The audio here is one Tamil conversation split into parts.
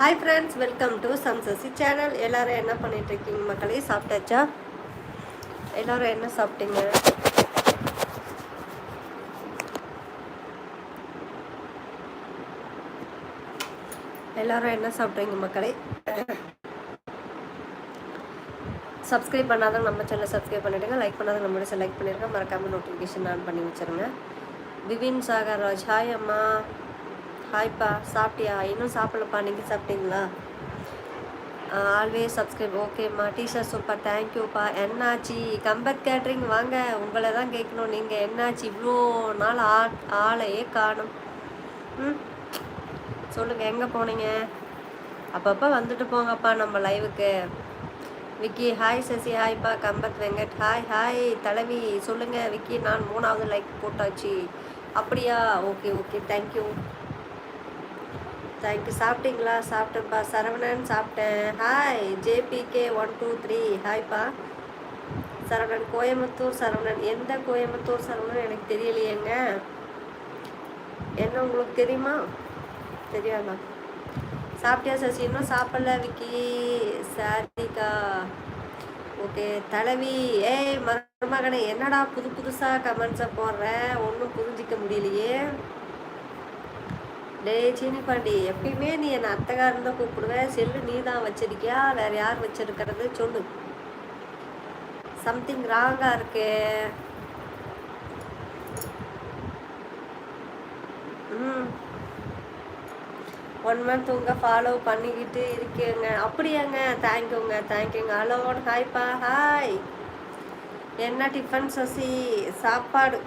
ஹாய் ஃப்ரெண்ட்ஸ் வெல்கம் டு சம்சசி சேனல் எல்லோரும் என்ன பண்ணிட்டு இருக்கீங்க மக்களே? சாப்பிட்டாச்சா? எல்லாரும் என்ன சாப்பிட்டீங்க? எல்லாரும் என்ன சாப்பிட்றீங்க மக்களே? சப்ஸ்கிரைப் பண்ணாதவங்க நம்ம சேனலை சப்ஸ்கிரைப் பண்ணிவிடுங்க லைக் பண்ணாதவங்க நம்மளோட செலக்ட் பண்ணிருங்க மறக்காம நோட்டிஃபிகேஷன் ஆன் பண்ணி வச்சிருங்க. விபின் சாகர் ராஜ். ஹாய் அம்மா. ஹாய்ப்பா சாப்பிட்டியா? இன்னும் சாப்பிடலப்பா நீங்கள் சாப்பிட்டீங்களா? ஆல்வேஸ் சப்ஸ்கிரைப் ஓகேம்மா டீஷர்ட் சூப்பர் தேங்க்யூப்பா என்னாச்சு? கம்பத் கேட்ரிங் வாங்க. உங்களை தான் கேட்கணும். நீங்கள் என்னாச்சு? இவ்வளோ நாள் ஆ ஆளையே காணும். ம்? சொல்லுங்கள் எங்கே போனீங்க? அப்பப்போ வந்துட்டு போங்கப்பா நம்ம லைவுக்கு விக்கி ஹாய் சசி ஹாய்ப்பா கம்பத் வெங்கட் ஹாய் ஹாய் தலைவி சொல்லுங்கள் விக்கி நான் மூணாவது லைக் போட்டாச்சு. அப்படியா? ஓகே ஓகே தேங்க்யூ தேங்க்யூ சாப்பிட்டீங்களா? சாப்பிட்டேன்ப்பா. சரவணன் சாப்பிட்டேன். Hi JPK one two three ஹாய்ப்பா Saravanan Coimbatore Saravanan. எந்த கோயம்புத்தூர் சரவணன் எனக்கு தெரியலையேங்க. என்ன உங்களுக்கு தெரியுமா? தெரியாதா? சாப்பிட்டியா சசி? இன்னும் சாப்பிடல விக்கி. சாரிக்கா. ஓகே தலைவி. ஏய் மருமகனே என்னடா புது புதுசாக கமெண்ட்ஸை போடுற? ஒன்றும் புரிஞ்சிக்க முடியலையே. டேய் சீனிப்பாண்டி எப்பயுமே நீ என்னை அத்தைக்காரன் தான் கூப்பிடுவேன் செல்லு நீ தான் வச்சிருக்கியா? வேற யார் வச்சிருக்கிறது? சொல்லு. சம்திங் ராங்கா இருக்கு. ம். ஒன் மந்த் உங்க ஃபாலோ பண்ணிக்கிட்டு இருக்கேங்க. அப்படியாங்க தேங்க்யூங்க தேங்க்யூங்க ஹலோ ஹாய்ப்பா ஹாய் என்ன டிஃபன் சசி? சாப்பாடு.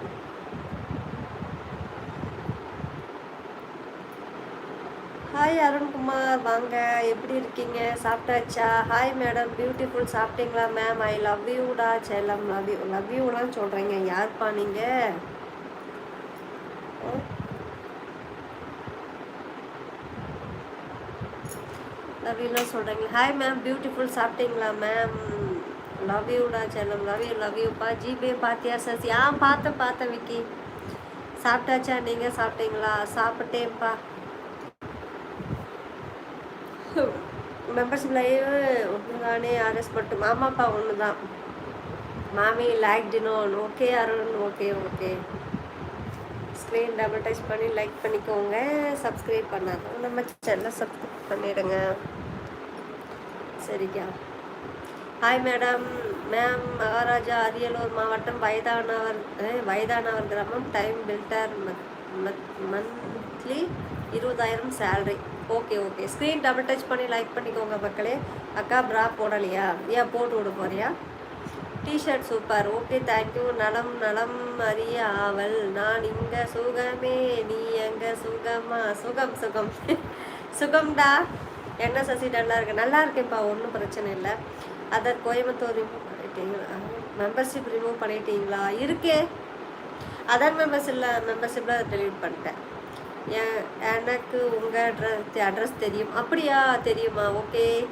ஹாய் அருண்குமார் வாங்க. எப்படி இருக்கீங்க? சாப்பிட்டாச்சா? ஹாய் மேடம் பியூட்டிஃபுல் சாப்பிட்டீங்களா மேம் ஐ லவ் யூடா செல்லம். லவ் யூ லவ் யூலாம் சொல்கிறீங்க யார்ப்பா நீங்கள் லவ் யூலாம் சொல்கிறீங்க ஹாய் மேம் பியூட்டிஃபுல் சாப்பிட்டீங்களா மேம் லவ் யூடா செல்லம். லவ் யூ லவ் யூப்பா ஜிபே பார்த்தியா சசி? ஆ பார்த்தேன் பார்த்தேன் விக்கி. சாப்பிட்டாச்சா? நீங்கள் சாப்பிட்டீங்களா? சாப்பிட்டேன்ப்பா. மெம்பர்ஷிப் லைவ் ஒன்று தானே ஆர்எஸ் மட்டும் ஆமாப்பா ஒன்று தான் மாமி like டினோன் okay Arun okay okay screen double touch பண்ணி லைக் பண்ணிக்கோங்க. சப்ஸ்கிரைப் பண்ணாங்க நம்ம சேனலை சப்ஸ்கிரைப் பண்ணிடுங்க. சரிக்கா. Hi madam ma'am Maharaja Ariyalur மாவட்டம் வயதானவர் வயதானவர் கிராமம் டைம் பில்டர் மந்த்லி இருபதாயிரம் salary okay okay screen double touch பண்ணி லைக் பண்ணிக்கோங்க மக்களே. அக்கா ப்ரா போடலையா? ஏன் போட்டு விட போறியா? டிஷர்ட் சூப்பர் ஓகே தேங்க்யூ நலம் நலம் அறிய ஆவல். நான் இங்கே சுகமே நீ எங்க சுகமா? சுகம் சுகம். சுகம்டா? என்ன சசி நல்லா இருக்கு? நல்லா இருக்கேன்ப்பா ஒன்றும் பிரச்சனை இல்லை. அதர் கோயம்புத்தூர் ரிமூவ் பண்ணிட்டீங்களா? மெம்பர்ஷிப் ரிமூவ் பண்ணிட்டீங்களா? இருக்கே. அதர் மெம்பர்ஸ் இல்லை மெம்பர்ஷிப்பில் டெலிட் பண்ணிட்டேன். எனக்கு உங்கள் அட்ரஸ் அட்ரஸ் தெரியும். அப்படியா? தெரியுமா? ஓகே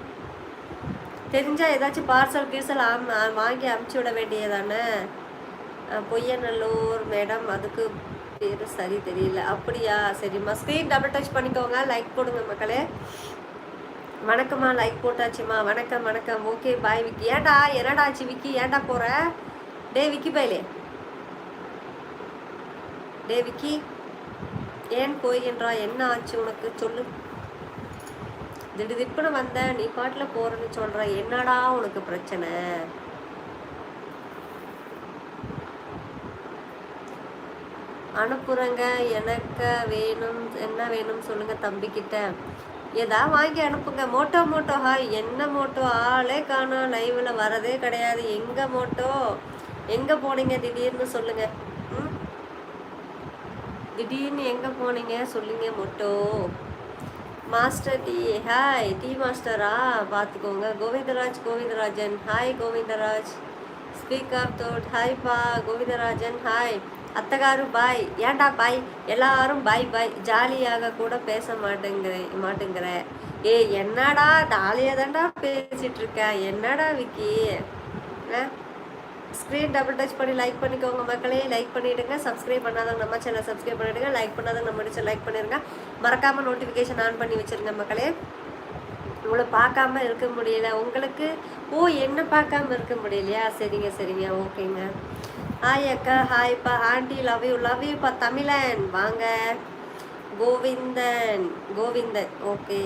தெரிஞ்சால் ஏதாச்சும் பார்சல் கீசல் ஆம் வாங்கி அமுச்சு விட வேண்டியதானே பொய்யநல்லூர் மேடம் அதுக்கு பேர் சரி தெரியல. அப்படியா? சரிம்மா. ஸ்க்ரீன் டபுள் டச் பண்ணிக்கோங்க. லைக் போடுங்க மக்களே. வணக்கம்மா. லைக் போட்டாச்சுமா. வணக்கம் வணக்கம். Okay bye Vicky. ஏன்டா? என்னடா ஆச்சு விக்கி? ஏன்டா போகிற டே விக்கி பைலே டே விக்கி. ஏன் போய்கின்றா என்ன ஆச்சு உனக்கு? சொல்லு. திடுதிப்புன்னு வந்த நீ பாட்டில் போறேன்னு சொல்ற என்னடா உனக்கு பிரச்சனை? அனுப்புறங்க. எனக்கு வேணும் என்ன வேணும் சொல்லுங்க தம்பிக்கிட்ட. ஏதா வாங்கி அனுப்புங்க. Moto Moto. ஹாய். என்ன மோட்டோ? ஆளே காணும். லைவ்ல வரதே கிடையாது. எங்க மோட்டோ? எங்க போனீங்க திடீர்னு சொல்லுங்க. திடீர்னு எங்கே போனீங்க? சொல்லுங்க மொட்டோ. Master D hi. டி மாஸ்டரா? பார்த்துக்கோங்க Govindaraj Govindarajan. Hi Govindaraj. Speak of thought. Hi பா கோவிந்தராஜன். ஹாய். அத்தகாரு பாய். ஏன்டா பாய்? எல்லாரும் பாய் பாய். ஜாலியாக கூட பேச மாட்டேங்கிற மாட்டேங்கிற. ஏ என்னடா ஜாலியாக தான்டா பேசிட்டு என்னடா விக்கி? ஆ? ஸ்க்ரீன் டபுள் டச் பண்ணி லைக் பண்ணிக்கோங்க மக்களே. லைக் பண்ணிவிடுங்க சப்ஸ்கிரைப் பண்ணாதவங்க நம்ம சேனல் சப்ஸ்கிரைப் பண்ணிவிடுங்க லைக் பண்ணாதவங்க நம்ம சேனல் லைக் பண்ணிடுங்க மறக்காமல் நோட்டிஃபிகேஷன் ஆன் பண்ணி வச்சுருங்க மக்களே. உங்களை பார்க்காம இருக்க முடியல. உங்களுக்கு ஓ என்ன பார்க்காம இருக்க முடியலையா? சரிங்க சரிங்க. ஓகேங்க ஹாய் அக்கா. ஹாய்ப்பா ஆண்டி லவ் யூ லவ் யூப்பா தமிழன். வாங்க. கோவிந்தன். கோவிந்தன். ஓகே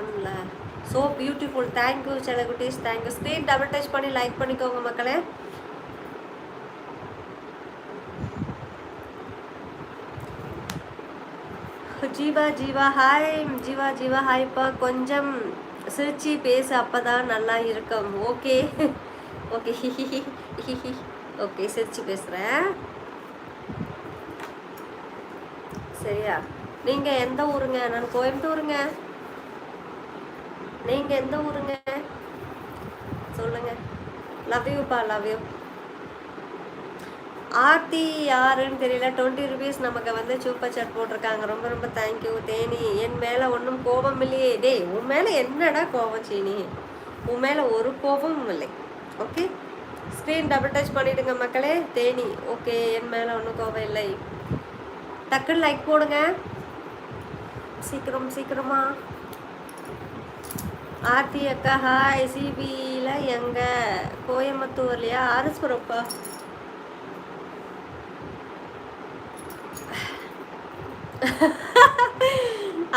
எம்ல so beautiful thank you செலகுட்டீஸ் thank you screen double touch பண்ணி லைக் பண்ணிக்கோங்க மக்களே. ஜீவா ஜீவா ஹாய் ஜீவா ஜீவா ஹாய்ப்பா கொஞ்சம் சிரிச்சு பேசு அப்பதான் நல்லா இருக்கும். ஓகே ஓகே ஓகே சிரிச்சு பேசுகிறேன் சரியா? நீங்கள் எந்த ஊருங்க? நான் கோயம்புத்தூருங்க. நீங்கள் எந்த ஊருங்க? சொல்லுங்கள் லவ் யூப்பா லவ் யூ ஆர்த்தி யாருன்னு தெரியல டுவெண்ட்டி ருபீஸ் நமக்கு வந்து சூப்பர் சாட் போட்டிருக்காங்க. ரொம்ப ரொம்ப தேங்க்யூ தேனி. என் மேலே ஒன்றும் கோபம் இல்லையே. டேய் உன் மேலே என்னடா கோபம் சீனி? உன் மேலே ஒரு கோபமும் இல்லை. ஓகே ஸ்க்ரீன் டபுள் டச் பண்ணிவிடுங்க மக்களே. தேனி ஓகே என் மேலே ஒன்றும் கோபம் இல்லை. டக்குன்னு லைக் போடுங்க. சீக்கிரம் சீக்கிரமா. ஆர்த்தி அக்கா ஹாய் சிபியில் எங்கே? கோயம்புத்தூர்லையா? ஆரஸ்புரப்பா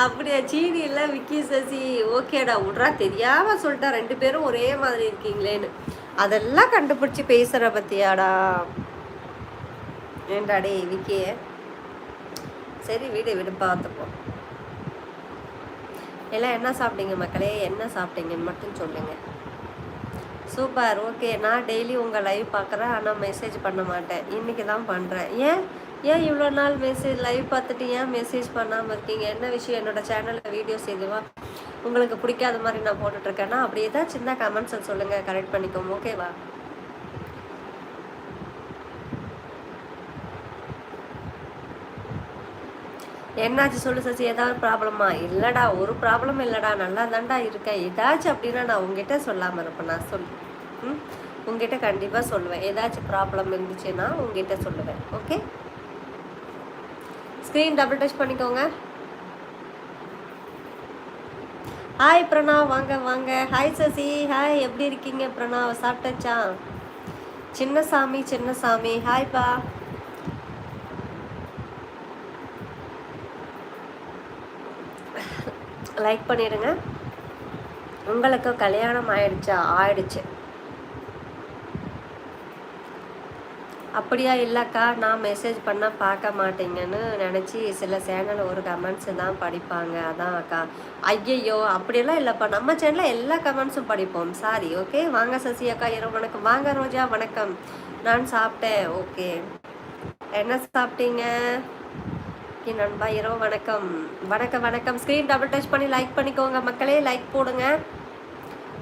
அப்படியா சீனி இல்லை விக்கி சசி ஓகேடா விட்றா தெரியாமல் சொல்லிட்டா ரெண்டு பேரும் ஒரே மாதிரி இருக்கீங்களேன்னு. அதெல்லாம் கண்டுபிடிச்சி பேசுகிற பத்தியாடா. ஏண்டாடே விக்கியே? சரி வீடு விடு பார்த்துப்போம். எல்லாம் என்ன சாப்பிட்டீங்க மக்களே? என்ன சாப்பிட்டீங்கன்னு மட்டும் சொல்லுங்கள் சூப்பர். ஓகே. நான் டெய்லி உங்கள் லைவ் பார்க்குறேன். ஆனால் மெசேஜ் பண்ண மாட்டேன். இன்றைக்கி தான் பண்ணுறேன் ஏன்? ஏன் இவ்வளோ நாள் மெசேஜ் லைவ் பார்த்துட்டு ஏன் மெசேஜ் பண்ணாமல் இருக்கீங்க? என்ன விஷயம்? என்னோடய சேனலில் வீடியோஸ் எதுவா? உங்களுக்கு பிடிக்காத மாதிரி நான் போட்டுட்ருக்கேன்னா அப்படி ஏதாச்சும் சின்ன கமெண்ட்ஸை சொல்லுங்கள் கரெக்ட் பண்ணிக்கோங்க. ஓகேவா என்னாச்சு சொல்லு சசி ஏதாவது ப்ராப்ளமா? இல்லைடா ஒரு ப்ராப்ளம் இல்லைடா நல்லா தாண்டா இருக்கேன். ஏதாச்சும் அப்படின்னா நான் உங்ககிட்ட சொல்லாமல் இருப்பேன் நான் சொல் ம்? உங்ககிட்ட கண்டிப்பாக சொல்லுவேன். ஏதாச்சும் ப்ராப்ளம் இருந்துச்சுன்னா உங்ககிட்ட சொல்லுவேன். ஓகே? ஸ்க்ரீன் டபுள் டச் பண்ணிக்கோங்க. ஹாய் பிரணாவ் வாங்க வாங்க. ஹாய் சசி. ஹாய் எப்படி இருக்கீங்க பிரணாவ் சாமி சின்னசாமி சின்னசாமி. ஹாய்ப்பா லைக் பண்ணிடுங்க. உங்களுக்கு கல்யாணம் ஆயிடுச்சா ஆயிடுச்சு. அப்படியா இல்லைக்கா நான் மெசேஜ் பண்ணால் பார்க்க மாட்டீங்கன்னு நினச்சி சில சேனல் ஒரு கமெண்ட்ஸு தான் படிப்பாங்க. அதான் அக்கா. ஐயையோ அப்படியெல்லாம் இல்லைப்பா. நம்ம சேனலில் எல்லா கமெண்ட்ஸும் படிப்போம். சாரி ஓகே வாங்க சசி அக்கா இரவு வணக்கம். வாங்க ரோஜா வணக்கம். நான் சாப்பிட்டேன். ஓகே என்ன சாப்பிட்டீங்க? ஓகே நண்பா இரவு வணக்கம். வணக்கம் வணக்கம். ஸ்க்ரீன் டபுள் டச் பண்ணி லைக் பண்ணிக்கோங்க மக்களே. லைக் போடுங்க.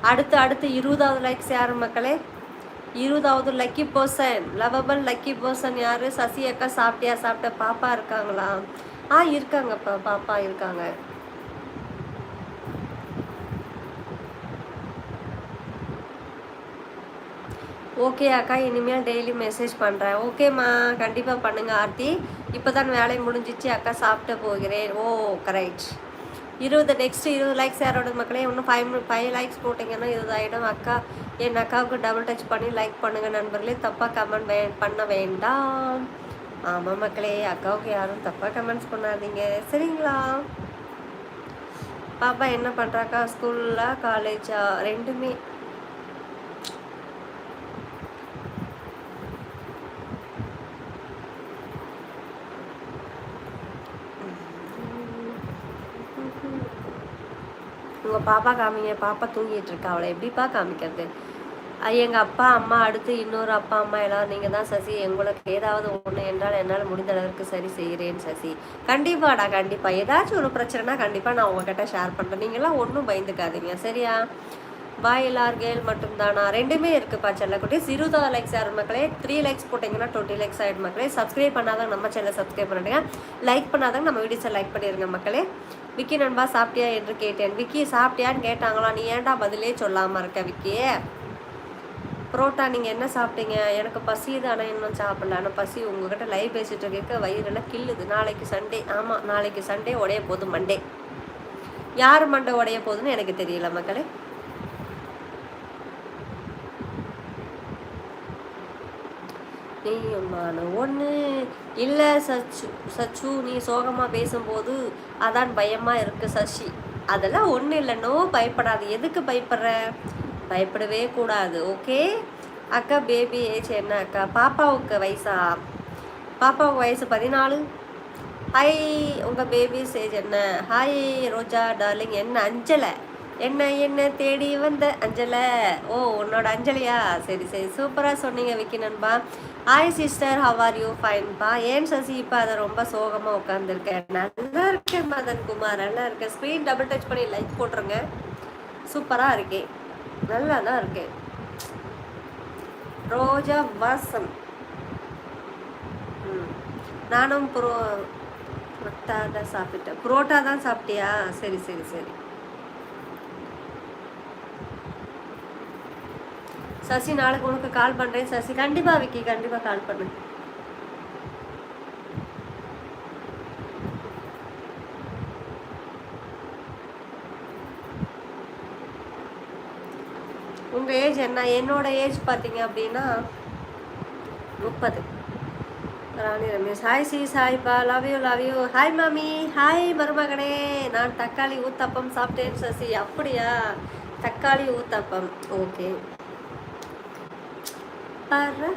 அடுத்து அடுத்து இருபதாவது லைக்ஸ் யார் மக்களே? இருபதாவது lucky person lovable lucky person யார்? சசி அக்கா சாப்பிட்டியா? சாப்பிட்ட பாப்பா இருக்காங்களா? ஆ இருக்காங்கப்பா. பாப்பா இருக்காங்க. ஓகே அக்கா இனிமேல் டெய்லி மெசேஜ் பண்ணுறேன் ஓகேம்மா கண்டிப்பாக பண்ணுங்கள் ஆர்த்தி. இப்போ தான் வேலை முடிஞ்சிச்சு அக்கா சாப்பிட்டு போகிறேன். ஓ கரெக்ட் இருபது நெக்ஸ்ட் இருபது லைக்ஸ் யாரோட மக்களே? இன்னும் ஃபைவ் ஃபைவ் லைக்ஸ் போட்டிங்கன்னா இருபதாயிடும் அக்கா என் அக்காவுக்கு டபுள் டச் பண்ணி லைக் பண்ணுங்கள் நண்பர்களே. தப்பாக கமெண்ட் வே பண்ண வேண்டாம். ஆமாம் மக்களே அக்காவுக்கு யாரும் தப்பாக கமெண்ட்ஸ் பண்ணாதீங்க. சரிங்களா? பாப்பா என்ன பண்ணுறாக்கா ஸ்கூலில் காலேஜா ரெண்டுமே உங்கள் பாப்பா காமிங்க பாப்பா தூங்கிட்டு இருக்கா அவளை எப்படிப்பா காமிக்கிறது? எங்கள் அப்பா அம்மா அடுத்து இன்னொரு அப்பா அம்மா எல்லோரும் நீங்கள் தான் சசி. எங்களுக்கு ஏதாவது ஒன்று என்றால் என்னால் முடிந்த அளவுக்கு சரி செய்கிறேன் சசி. கண்டிப்பாடா கண்டிப்பாக ஏதாச்சும் ஒரு பிரச்சனைனா கண்டிப்பாக நான் உங்ககிட்ட ஷேர் பண்ணுறேன் நீங்களாம் ஒன்றும் பயந்துக்காதீங்க. சரியா? பாய் எல்லார் கேள் ரெண்டுமே இருக்குப்பா செல்லக்குட்டி. சிறுதா லைக்ஸ் ஆகிற மக்களே? த்ரீ லைக்ஸ் போட்டிங்கன்னா டுவெண்ட்டி லைக்ஸ் ஆகிடும் மக்களே. சப்ஸ்கிரைப் பண்ணாதான் நம்ம சேனலை சப்ஸ்கிரைப் பண்ணிடுங்க. லைக் பண்ணாதாங்க நம்ம வீடியோஸை லைக் பண்ணிடுங்க மக்களே. விக்கி நண்பா சாப்பிட்டியா என்று கேட்டேன். விக்கி சாப்பிட்டியான்னு கேட்டாங்களா? நீ ஏன்டா பதிலே சொல்லாமல் இருக்க விக்கியே புரோட்டா நீங்கள் என்ன சாப்பிட்டீங்க? எனக்கு பசி தானே இன்னும் சாப்பிடல. ஆனால் பசி உங்ககிட்ட லைவ் பேசிகிட்டு இருக்க வயிறெல்லாம் கில்லுது நாளைக்கு சண்டே ஆமாம் நாளைக்கு சண்டே உடைய போதும் மண்டே யார் மண்டை உடைய போகுதுன்னு எனக்கு தெரியல மக்களே. நீயும் ஒன்று இல்லை சச்சு சச்சு நீ சோகமாக பேசும்போது அதான் பயமாக இருக்கு சசி. அதெல்லாம் ஒன்றும் இல்லைனோ பயப்படாது. எதுக்கு பயப்படுற? பயப்படவே கூடாது ஓகே? அக்கா பேபி ஏஜ் என்ன அக்கா? பாப்பாவுக்கு வயசா? பாப்பாவுக்கு வயசு பதினாலு. ஹாய் உங்கள் பேபி ஏஜ் என்ன? ஹாய் ரோஜா டார்லிங் என்ன? அஞ்சலை. என்ன என்ன தேடி வந்த அஞ்சலை? ஓ உன்னோட அஞ்சலியா? சரி சரி. சூப்பராக சொன்னீங்க விக்கி நண்பா. Hi sister how are you ஃபைன்பா ஏன் சசி இப்போ அதை ரொம்ப சோகமாக உட்காந்துருக்கேன் நல்லா இருக்கேன் மதன் குமார். நல்லா இருக்கேன் ஸ்க்ரீன் டபுள் டச் பண்ணி லைக் போட்டுருங்க. சூப்பராக இருக்கேன் நல்லா தான் இருக்கேன் ரோஜா வாசம். நானும் புரோ தான் சாப்பிட்டேன். புரோட்டா தான் சாப்பிட்டியா? சரி சரி சரி. சசி நாளைக்கு உனக்கு கால் பண்ணுறேன் சசி. கண்டிப்பாக விக்கி கண்டிப்பாக கால் பண்ணு உங்கள் ஏஜ் என்ன? என்னோட ஏஜ் பார்த்தீங்க அப்படின்னா முப்பது. ராணி ரமேஷ். ஹாய் சி ஹாய்ப்பா love you love you hi மாமி. ஹாய் மருமகனே. நான் தக்காளி ஊத்தப்பம் சாப்பிட்டேன் சசி. அப்படியா? தக்காளி ஊத்தப்பம். ஓகே பாரு.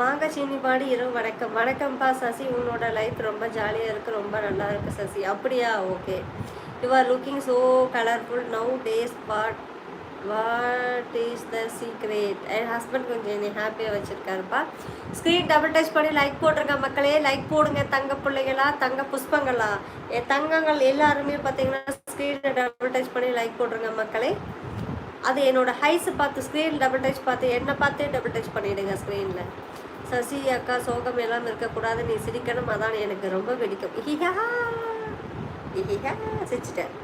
வாங்க சீனி பாடி இரவு வணக்கம். வணக்கம்ப்பா சசி. உன்னோட லைஃப் ரொம்ப ஜாலியாக இருக்குது ரொம்ப நல்லா இருக்குது சசி. அப்படியா? Okay. You are looking so colourful nowadays but what is the secret N husband கொஞ்சம் என்னை ஹாப்பியாக வச்சுருக்காருப்பா ஸ்க்ரீன் டபுள் டச் பண்ணி லைக் போட்டிருக்க மக்களே. லைக் போடுங்க தங்க பிள்ளைகளா தங்க புஷ்பங்களா. என் தங்கங்கள் எல்லாருமே பார்த்தீங்கன்னா ஸ்க்ரீனை டபுள் டச் பண்ணி லைக் போட்டுருங்க மக்களே. அது என்னோடய ஹைஸ் பார்த்து ஸ்க்ரீன் டபுள் டச் பார்த்து என்னை பார்த்தே டபுள் டச் பண்ணிவிடுங்க ஸ்க்ரீனில் சசி அக்கா சோகம் எல்லாம் இருக்கக்கூடாது நீ சிரிக்கணும் அதான் எனக்கு ரொம்ப பிடிக்கும். இஹிஹா! இஹிஹா! சிரிச்சிட்டேன்.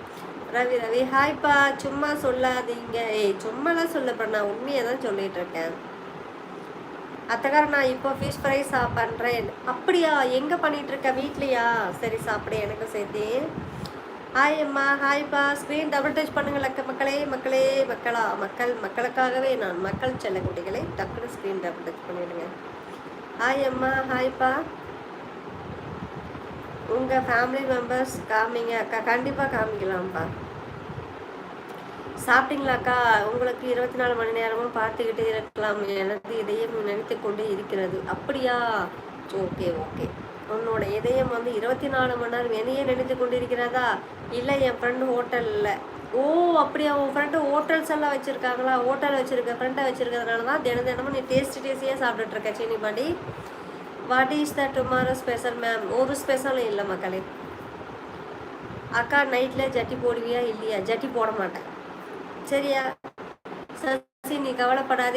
ரவி ரவி ஹாய்ப்பா சும்மா சொல்லாதீங்க. ஏய் சும்மாலாம் சொல்லப்பா நான் உண்மையை தான் சொல்லிகிட்டு இருக்கேன். அத்தகார நான் இப்போ ஃபிஷ் ஃப்ரை சா பண்ணுறேன் அப்படியா? எங்கே பண்ணிகிட்ருக்க வீட்லையா? சரி சாப்பிடு எனக்கு சேர்த்து. ஹாய் அம்மா. ஹாய்ப்பா ஸ்க்ரீன் டபுள் டச் பண்ணுங்கள் அக்க மக்களே மக்களே மக்களா மக்கள் மக்களுக்காகவே நான் மக்கள் செல்ல குட்டிகளை டக்குனு ஸ்க்ரீன் டபுள் டச் பண்ணிவிடுங்க ஹாய் அம்மா. ஹாய்ப்பா உங்கள் ஃபேமிலி மெம்பர்ஸ் காமிங்க அக்கா. கண்டிப்பாக காமிக்கலாம்ப்பா சாப்பிட்டீங்களாக்கா உங்களுக்கு இருபத்தி நாலு மணி நேரமும் பார்த்துக்கிட்டே இருக்கலாம். எனது இதயம் நினைத்து கொண்டே இருக்கிறது. அப்படியா? ஓகே ஓகே உன்னோட இதயம் வந்து இருபத்தி நாலு மணி நேரம் என்னையே நினைத்து கொண்டிருக்கிறதா? இல்லை என் ஃப்ரெண்டு ஹோட்டலில் ஓ அப்படியா? உன் ஃப்ரெண்டு ஹோட்டல்ஸ் எல்லாம் வச்சுருக்காங்களா? ஹோட்டல் வச்சுருக்க ஃப்ரெண்டை வச்சுருக்கிறதுனால தான் தினம் தினமும் நீ டேஸ்ட் டேஸ்டியாக சாப்பிட்டுட்ருக்க Seeni Pandi what is the tomorrow special ma'am ஒரு ஸ்பெஷலும் இல்லை மக்களே. அக்கா நைட்டில் ஜட்டி போடுவியா இல்லையா? ஜட்டி போட மாட்டேன். சரியா? சசி நீ கவலைப்படாதே.